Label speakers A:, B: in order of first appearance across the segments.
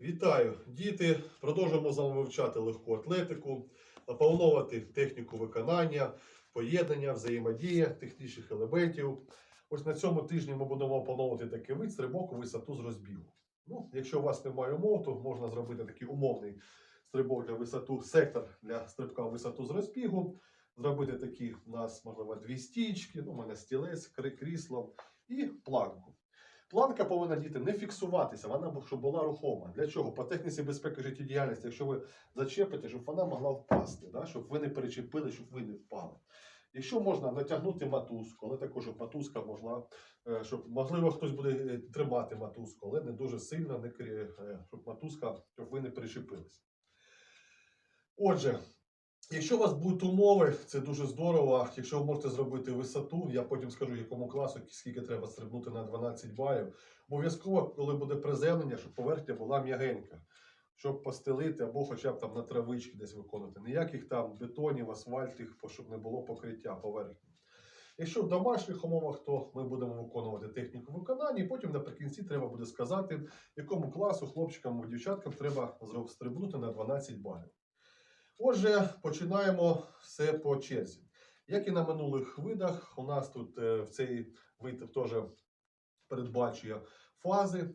A: Вітаю, діти! Продовжуємо з вами вивчати легку атлетику, наповнувати техніку виконання, поєднання, взаємодія технічних елементів. Ось на цьому тижні ми будемо опановувати такий вид стрибок у висоту з розбігу. Ну, якщо у вас немає умов, то можна зробити такий умовний стрибок для висоту, сектор для стрибка у висоту з розбігу. Зробити такі у нас, можливо, дві стічки, ну, у мене стілець, крісло і планку. Планка повинна діти не фіксуватися, вона щоб була рухома. Для чого? По техніці безпеки життєдіяльності, якщо ви зачепите, щоб вона могла впасти, да? щоб ви не перечепили, щоб ви не впали. Якщо можна натягнути матузку, але також матузка могла, е, щоб можливо хтось буде е, тримати матузку, але не дуже сильно, не е, щоб матузка, щоб ви не перечепились. Отже, Якщо у вас будуть умови, це дуже здорово. Якщо ви можете зробити висоту, я потім скажу, якому класу, скільки треба стрибнути на 12 балів. Обов'язково, коли буде приземлення, щоб поверхня була м'ягенька, щоб постелити або хоча б там на травички десь виконати. Ніяких там бетонів, асфальтів, щоб не було покриття поверхні. Якщо в домашніх умовах, то ми будемо виконувати техніку виконання, і потім наприкінці треба буде сказати, якому класу хлопчикам або дівчаткам треба стрибнути на 12 балів. Отже, починаємо все по черзі. Як і на минулих видах, у нас тут е, в цей вид теж передбачує фази. Е,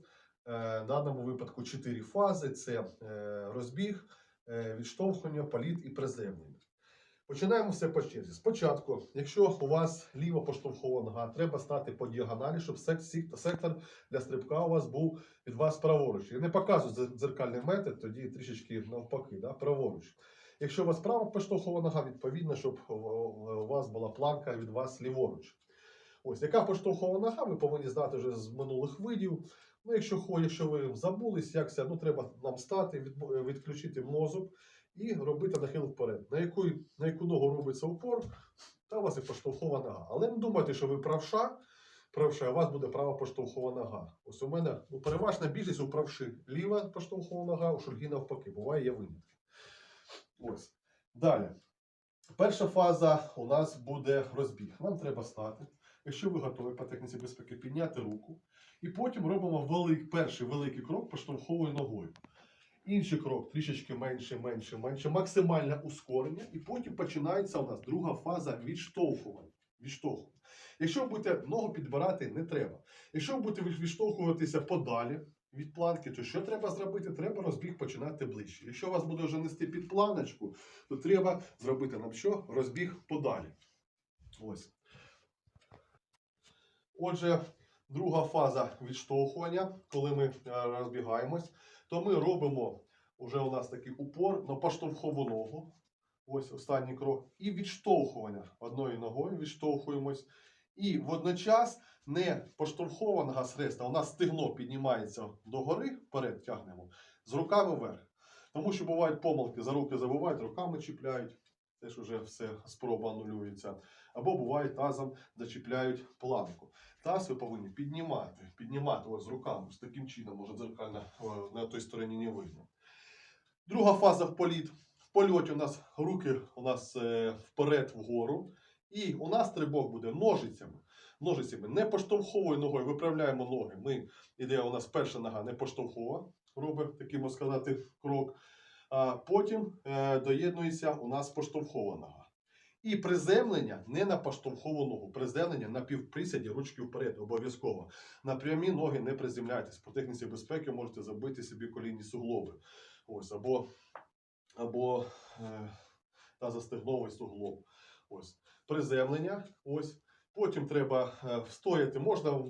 A: В даному випадку 4 фази: це е, розбіг, відштовхування, політ і приземлення. Починаємо все по черзі. Спочатку, якщо у вас ліва поштовхова нога, треба стати по діагоналі, щоб сектор для стрибка у вас був від вас праворуч. Я не показую дзеркальний метод, тоді трішечки навпаки, да, праворуч. Якщо у вас права поштовхова нога, відповідно, щоб у- у вас була планка від вас ліворуч. Ось, яка поштовхова нога, ви повинні знати вже з минулих видів. Ну, якщо, якщо ви забулись, як це, ну, треба нам стати, відключити мозок і робити нахил вперед. На яку, на яку ногу робиться упор, та у вас і поштовхова нога. Але не думайте, що ви правша, правша, у вас буде права поштовхова нога. Ось у мене ну, переважна більшість у правши ліва поштовхова нога, у шульги навпаки. Буває є винятки. Ось. Далі. Перша фаза у нас буде розбіг. Нам треба стати. Якщо ви готові по техніці безпеки, підняти руку. І потім робимо велик, перший великий крок поштовховою ногою. Інший крок трішечки менше, менше, менше, максимальне ускорення. І потім починається у нас друга фаза відштовхування. відштовхування. Якщо ви будете ногу підбирати, не треба. Якщо ви будете відштовхуватися подалі, від планки, то що треба зробити? Треба розбіг починати ближче. Якщо вас буде вже нести під планочку, то треба зробити нам що? Розбіг подалі. Ось. Отже, друга фаза відштовхування, коли ми е, розбігаємось, то ми робимо уже у нас такий упор на поштовхову ногу. Ось останній крок. І відштовхування одною ногою відштовхуємось. І водночас не поштовхова нога з хреста, у нас стегно піднімається догори, вперед тягнемо, з руками вверх. Тому що бувають помилки, за руки забувають, руками чіпляють, теж вже все спроба анулюється. Або буває тазом зачіпляють планку. Таз ви повинні піднімати, піднімати ось з руками, з таким чином, може дзеркально е, на той стороні не видно. Друга фаза в політ. В польоті у нас руки у нас е, вперед вгору. І у нас стрибок буде ножицями. Ножицями не поштовховою ногою виправляємо ноги. Ми іде у нас перша нога не поштовхова, робить такий, можна сказати, крок. А потім е, доєднується у нас поштовхова нога. І приземлення не на поштовхову ногу, приземлення на півприсяді ручки вперед, обов'язково. На прямі ноги не приземляйтесь. По техніці безпеки можете забити собі колінні суглоби. Ось, або або е, тазостегновий суглоб. Ось. Приземлення. Ось. Потім треба е, встояти. Можна,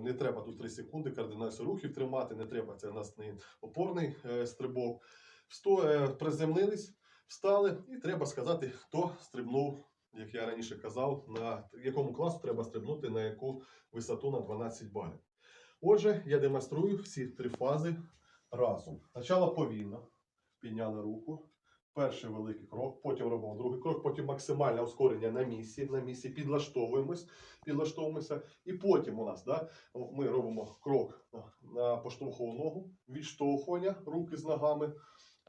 A: не треба тут 3 секунди, координацію рухів тримати, не треба. Це у нас не опорний е, стрибок. Сто, е, приземлились, встали, і треба сказати, хто стрибнув, як я раніше казав, на якому класу треба стрибнути, на яку висоту на 12 балів. Отже, я демонструю всі три фази разом. Спочатку повільно підняли руку. Перший великий крок, потім робимо другий крок, потім максимальне ускорення на місці, на місці підлаштовуємось, підлаштовуємося. І потім у нас да, ми робимо крок на поштовхову ногу, відштовхування руки з ногами,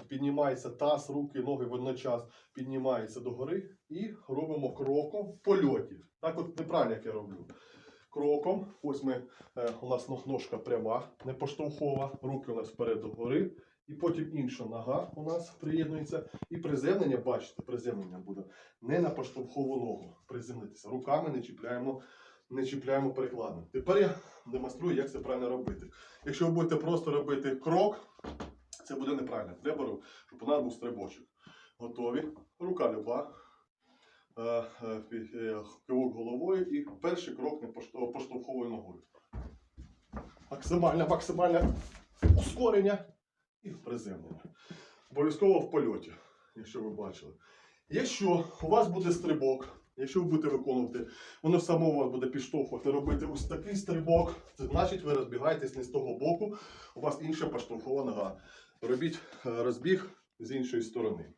A: піднімається таз, руки, ноги водночас піднімаються догори і робимо кроком в польоті. Так от неправильно як я роблю. кроком. Ось ми, е, у нас ножка пряма, не поштовхова, руки у нас вперед до гори. І потім інша нога у нас приєднується. І приземлення, бачите, приземлення буде не на поштовхову ногу. Приземлитися. Руками не чіпляємо, не чіпляємо перекладно. Тепер я демонструю, як це правильно робити. Якщо ви будете просто робити крок, це буде неправильно. Треба, щоб у нас був стрибочок. Готові. Рука люба. Е, е, е, Кивок головою і перший крок не пошто- поштовховою ногою. Максимальне, максимальне ускорення і приземлення. Обов'язково в польоті, якщо ви бачили. Якщо у вас буде стрибок, якщо ви будете виконувати, воно само вас буде підштовхувати робити ось такий стрибок, це значить ви розбігаєтесь не з того боку, у вас інша поштовхова нога. Робіть е, розбіг з іншої сторони.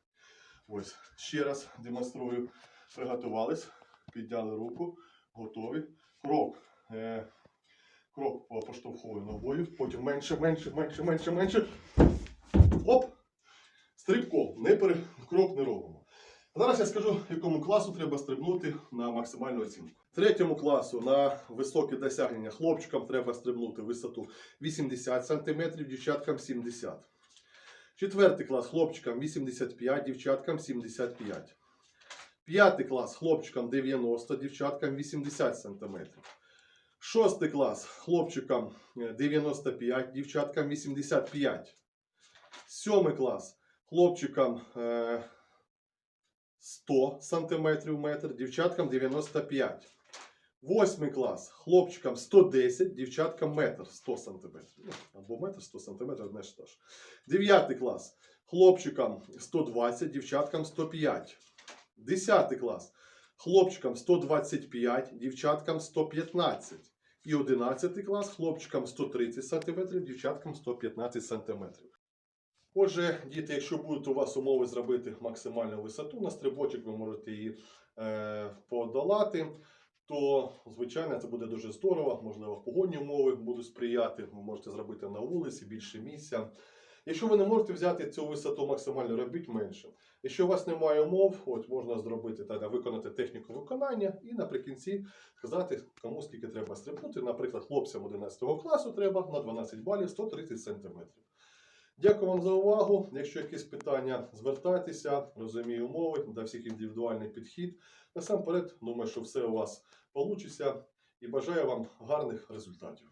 A: Ось, ще раз демонструю. Приготувались, підняли руку, готові. Крок. Крок по поштовховою ногою, потім менше, менше, менше, менше, менше. Оп! Стрибком. Не пере... Крок не робимо. Зараз я скажу, якому класу треба стрибнути на максимальну оцінку. Третьому класу на високі досягнення хлопчикам треба стрибнути висоту 80 см, дівчаткам 70 Четвертий клас хлопчикам 85, дівчаткам 75. П'ятий клас хлопчикам 90, дівчаткам 80 см. Шостий клас хлопчикам е, 95, дівчаткам 85. Сьомий клас хлопчикам е, 100 см метр, дівчаткам 95. Восьмий клас хлопчикам 110, дівчаткам метр 100 см. Ну, або метр 100 см, одне ж. Дев'ятий клас хлопчикам 120, дівчаткам 105. Десятий клас хлопчикам 125, дівчаткам 115. І 11 клас хлопчикам 130 см, дівчаткам 115 см. Отже, діти, якщо будуть у вас умови зробити максимальну висоту на стрибочок, ви можете її е, подолати, то звичайно це буде дуже здорово. Можливо, погодні умови будуть сприяти. Ви можете зробити на вулиці більше місця. Якщо ви не можете взяти цю висоту максимально, робіть менше. Якщо у вас немає умов, от можна зробити тоді виконати техніку виконання і наприкінці сказати, кому скільки треба стрибнути. Наприклад, хлопцям 11 класу треба на 12 балів 130 см. Дякую вам за увагу. Якщо якісь питання, звертайтеся, розумію умови, до всіх індивідуальний підхід. Насамперед, думаю, що все у вас вийде і бажаю вам гарних результатів.